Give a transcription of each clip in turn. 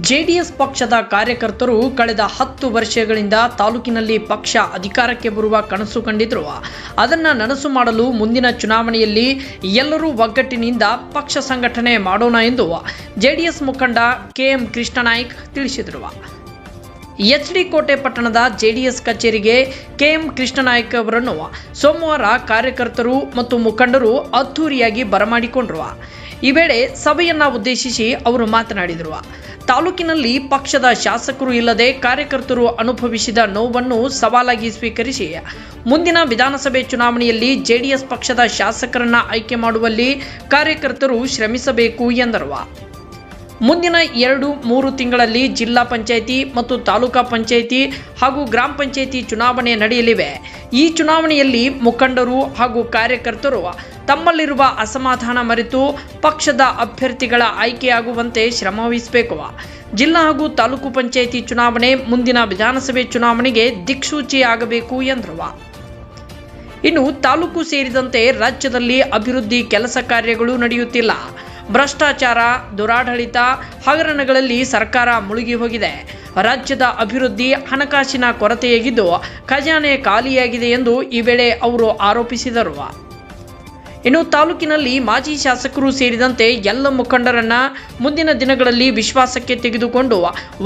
JDS ಪಕ್ಷದ ಕಾರ್ಯಕರ್ತರು ಕಳೆದ ಹತ್ತು ವರ್ಷಗಳಿಂದ ತಾಲೂಕಿನಲ್ಲಿ ಪಕ್ಷ ಅಧಿಕಾರಕ್ಕೆ ಬರುವ ಕನಸು ಕಂಡಿದ್ರು. ಅದನ್ನ ನನಸು ಮಾಡಲು ಮುಂದಿನ ಚುನಾವಣೆಯಲ್ಲಿ ಎಲ್ಲರೂ ಒಗ್ಗಟ್ಟಿನಿಂದ ಪಕ್ಷ ಸಂಘಟನೆ ಮಾಡೋಣ ಎಂದು ಜೆಡಿಎಸ್ ಮುಖಂಡ ಕೆಎಂ ಕೃಷ್ಣನಾಯ್ಕ್ ತಿಳಿಸಿದರು. ಎಚ್ ಡಿ ಕೋಟೆ ಪಟ್ಟಣದ ಜೆಡಿಎಸ್ ಕಚೇರಿಗೆ ಕೆಎಂ ಕೃಷ್ಣನಾಯ್ಕ ಅವರನ್ನು ಸೋಮವಾರ ಕಾರ್ಯಕರ್ತರು ಮತ್ತು ಮುಖಂಡರು ಅದ್ಧೂರಿಯಾಗಿ ಬರಮಾಡಿಕೊಂಡ್ರು. ಈ ವೇಳೆ ಸಭೆಯನ್ನ ಉದ್ದೇಶಿಸಿ ಅವರು ಮಾತನಾಡಿದರು. ತಾಲೂಕಿನಲ್ಲಿ ಪಕ್ಷದ ಶಾಸಕರು ಇಲ್ಲದೆ ಕಾರ್ಯಕರ್ತರು ಅನುಭವಿಸಿದ ನೋವನ್ನು ಸವಾಲಾಗಿ ಸ್ವೀಕರಿಸಿ ಮುಂದಿನ ವಿಧಾನಸಭೆ ಚುನಾವಣೆಯಲ್ಲಿ ಜೆಡಿಎಸ್ ಪಕ್ಷದ ಶಾಸಕರನ್ನ ಆಯ್ಕೆ ಮಾಡುವಲ್ಲಿ ಕಾರ್ಯಕರ್ತರು ಶ್ರಮಿಸಬೇಕು ಎಂದರು. ಮುಂದಿನ ಎರಡು ಮೂರು ತಿಂಗಳಲ್ಲಿ ಜಿಲ್ಲಾ ಪಂಚಾಯಿತಿ ಮತ್ತು ತಾಲೂಕಾ ಪಂಚಾಯಿತಿ ಹಾಗೂ ಗ್ರಾಮ ಪಂಚಾಯಿತಿ ಚುನಾವಣೆ ನಡೆಯಲಿವೆ. ಈ ಚುನಾವಣೆಯಲ್ಲಿ ಮುಖಂಡರು ಹಾಗೂ ಕಾರ್ಯಕರ್ತರು ತಮ್ಮಲ್ಲಿರುವ ಅಸಮಾಧಾನ ಮರೆತು ಪಕ್ಷದ ಅಭ್ಯರ್ಥಿಗಳ ಆಯ್ಕೆಯಾಗುವಂತೆ ಶ್ರಮವಹಿಸಬೇಕು ಜಿಲ್ಲಾ ಹಾಗೂ ತಾಲೂಕು ಪಂಚಾಯಿತಿ ಚುನಾವಣೆ, ಮುಂದಿನ ವಿಧಾನಸಭೆ ಚುನಾವಣೆಗೆ ದಿಕ್ಸೂಚಿಯಾಗಬೇಕು ಎಂದರು. ಇನ್ನು ತಾಲೂಕು ಸೇರಿದಂತೆ ರಾಜ್ಯದಲ್ಲಿ ಅಭಿವೃದ್ಧಿ ಕೆಲಸ ಕಾರ್ಯಗಳು ನಡೆಯುತ್ತಿಲ್ಲ. ಭ್ರಷ್ಟಾಚಾರ, ದುರಾಡಳಿತ, ಹಗರಣಗಳಲ್ಲಿ ಸರ್ಕಾರ ಮುಳುಗಿ ಹೋಗಿದೆ. ರಾಜ್ಯದ ಅಭಿವೃದ್ಧಿ ಹಣಕಾಸಿನ ಕೊರತೆಯಾಗಿದ್ದು ಖಜಾನೆ ಖಾಲಿಯಾಗಿದೆ ಎಂದು ಈ ವೇಳೆ ಅವರು ಆರೋಪಿಸಿದರು. ಇನ್ನು ತಾಲೂಕಿನಲ್ಲಿ ಮಾಜಿ ಶಾಸಕರು ಸೇರಿದಂತೆ ಎಲ್ಲ ಮುಖಂಡರನ್ನ ಮುಂದಿನ ದಿನಗಳಲ್ಲಿ ವಿಶ್ವಾಸಕ್ಕೆ ತೆಗೆದುಕೊಂಡು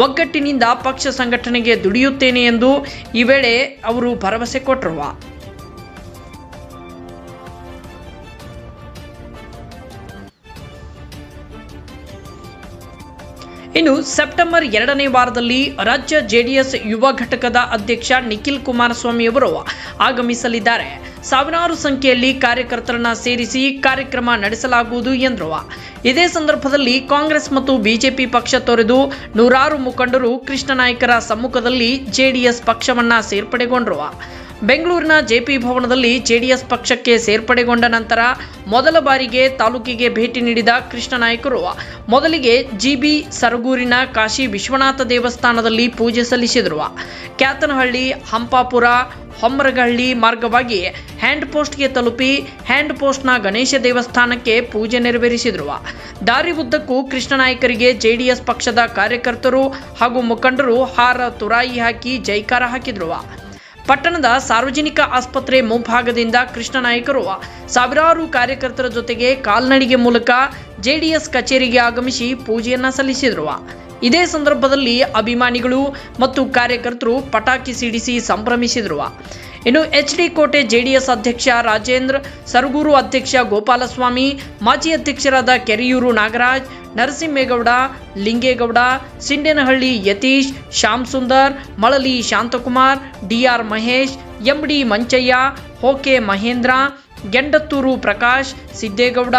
ಒಗ್ಗಟ್ಟಿನಿಂದ ಪಕ್ಷ ಸಂಘಟನೆಗೆ ದುಡಿಯುತ್ತೇನೆ ಎಂದು ಈ ವೇಳೆ ಅವರು ಭರವಸೆ ಕೊಟ್ಟರು ಇನ್ನು ಸೆಪ್ಟೆಂಬರ್ ಎರಡನೇ ವಾರದಲ್ಲಿ ರಾಜ್ಯ ಜೆಡಿಎಸ್ ಯುವ ಘಟಕದ ಅಧ್ಯಕ್ಷ ನಿಖಿಲ್ ಕುಮಾರಸ್ವಾಮಿ ಅವರು ಆಗಮಿಸಲಿದ್ದಾರೆ. ಸಾವಿರಾರು ಸಂಖ್ಯೆಯಲ್ಲಿ ಕಾರ್ಯಕರ್ತರನ್ನ ಸೇರಿಸಿ ಕಾರ್ಯಕ್ರಮ ನಡೆಸಲಾಗುವುದು ಎಂದರು. ಇದೇ ಸಂದರ್ಭದಲ್ಲಿ ಕಾಂಗ್ರೆಸ್ ಮತ್ತು ಬಿಜೆಪಿ ಪಕ್ಷ ತೊರೆದು ನೂರಾರು ಮುಖಂಡರು ಕೃಷ್ಣನಾಯ್ಕರ ಸಮ್ಮುಖದಲ್ಲಿ ಜೆಡಿಎಸ್ ಪಕ್ಷವನ್ನ ಸೇರ್ಪಡೆಗೊಂಡರು. ಬೆಂಗಳೂರಿನ ಜೆಪಿ ಭವನದಲ್ಲಿ ಜೆಡಿಎಸ್ ಪಕ್ಷಕ್ಕೆ ಸೇರ್ಪಡೆಗೊಂಡ ನಂತರ ಮೊದಲ ಬಾರಿಗೆ ತಾಲೂಕಿಗೆ ಭೇಟಿ ನೀಡಿದ ಕೃಷ್ಣನಾಯಕರು ಮೊದಲಿಗೆ ಜಿಬಿ ಸರಗೂರಿನ ಕಾಶಿ ವಿಶ್ವನಾಥ ದೇವಸ್ಥಾನದಲ್ಲಿ ಪೂಜೆ ಸಲ್ಲಿಸಿದರು. ಕ್ಯಾತನಹಳ್ಳಿ, ಹಂಪಾಪುರ, ಹೊಮ್ಮರಗಹಳ್ಳಿ ಮಾರ್ಗವಾಗಿ ಹ್ಯಾಂಡ್ ಪೋಸ್ಟ್ಗೆ ತಲುಪಿ ಹ್ಯಾಂಡ್ ಪೋಸ್ಟ್ನ ಗಣೇಶ ದೇವಸ್ಥಾನಕ್ಕೆ ಪೂಜೆ ನೆರವೇರಿಸಿದರು. ದಾರಿ ಉದ್ದಕ್ಕೂ ಕೃಷ್ಣನಾಯಕರಿಗೆ ಜೆಡಿಎಸ್ ಪಕ್ಷದ ಕಾರ್ಯಕರ್ತರು ಹಾಗೂ ಮುಖಂಡರು ಹಾರ ತುರಾಯಿ ಹಾಕಿ ಜೈಕಾರ ಹಾಕಿದರು. ಪಟ್ಟಣದ ಸಾರ್ವಜನಿಕ ಆಸ್ಪತ್ರೆ ಮುಂಭಾಗದಿಂದ ಕೃಷ್ಣನಾಯ್ಕರು ಸಾವಿರಾರು ಕಾರ್ಯಕರ್ತರ ಜೊತೆಗೆ ಕಾಲ್ನಡಿಗೆ ಮೂಲಕ ಜೆಡಿಎಸ್ ಕಚೇರಿಗೆ ಆಗಮಿಸಿ ಪೂಜೆಯನ್ನ ಸಲ್ಲಿಸಿದರು. ಇದೇ ಸಂದರ್ಭದಲ್ಲಿ ಅಭಿಮಾನಿಗಳು ಮತ್ತು ಕಾರ್ಯಕರ್ತರು ಪಟಾಕಿ ಸಿಡಿಸಿ ಸಂಭ್ರಮಿಸಿದರು. ಇನ್ನು ಎಚ್ ಡಿ ಕೋಟೆ ಜೆಡಿಎಸ್ ಅಧ್ಯಕ್ಷ ರಾಜೇಂದ್ರ, ಸರಗೂರು ಅಧ್ಯಕ್ಷ ಗೋಪಾಲಸ್ವಾಮಿ, ಮಾಜಿ ಅಧ್ಯಕ್ಷರಾದ ಕೆರಿಯೂರು ನಾಗರಾಜ್, ನರಸಿಂಹೇಗೌಡ, ಲಿಂಗೇಗೌಡ, ಸಿಂಡೇನಹಳ್ಳಿ ಯತೀಶ್, ಶ್ಯಾಮ್ ಸುಂದರ್, ಮಳಲಿ ಶಾಂತಕುಮಾರ್, ಡಿಆರ್ ಮಹೇಶ್, ಎಂಡಿ ಮಂಚಯ್ಯ, ಹೋಕೆ ಮಹೇಂದ್ರ ಗೆಂಡತ್ತೂರು ಪ್ರಕಾಶ್, ಸಿದ್ದೇಗೌಡ,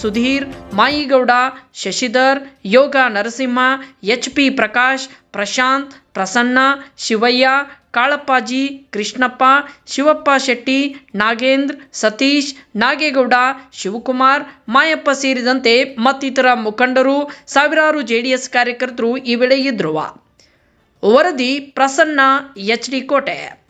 ಸುಧೀರ್, ಮಾಯಿಗೌಡ, ಶಶಿಧರ್, ಯೋಗ ನರಸಿಂಹ, ಎಚ್ ಪಿ ಪ್ರಕಾಶ್, ಪ್ರಶಾಂತ್, ಪ್ರಸನ್ನ, ಶಿವಯ್ಯ ಕಾಳಪ್ಪಾಜಿ, ಕೃಷ್ಣಪ್ಪ, ಶಿವಪ್ಪ ಶೆಟ್ಟಿ, ನಾಗೇಂದ್ರ, ಸತೀಶ್, ನಾಗೇಗೌಡ, ಶಿವಕುಮಾರ್, ಮಾಯಪ್ಪ ಸೇರಿದಂತೆ ಮತ್ತಿತರ ಮುಖಂಡರು, ಸಾವಿರಾರು ಜೆಡಿಎಸ್ ಕಾರ್ಯಕರ್ತರು ಈ ವೇಳೆ ಇದ್ರುವ ವರದಿ ಪ್ರಸನ್ನ ಎಚ್ ಡಿ ಕೋಟೆ.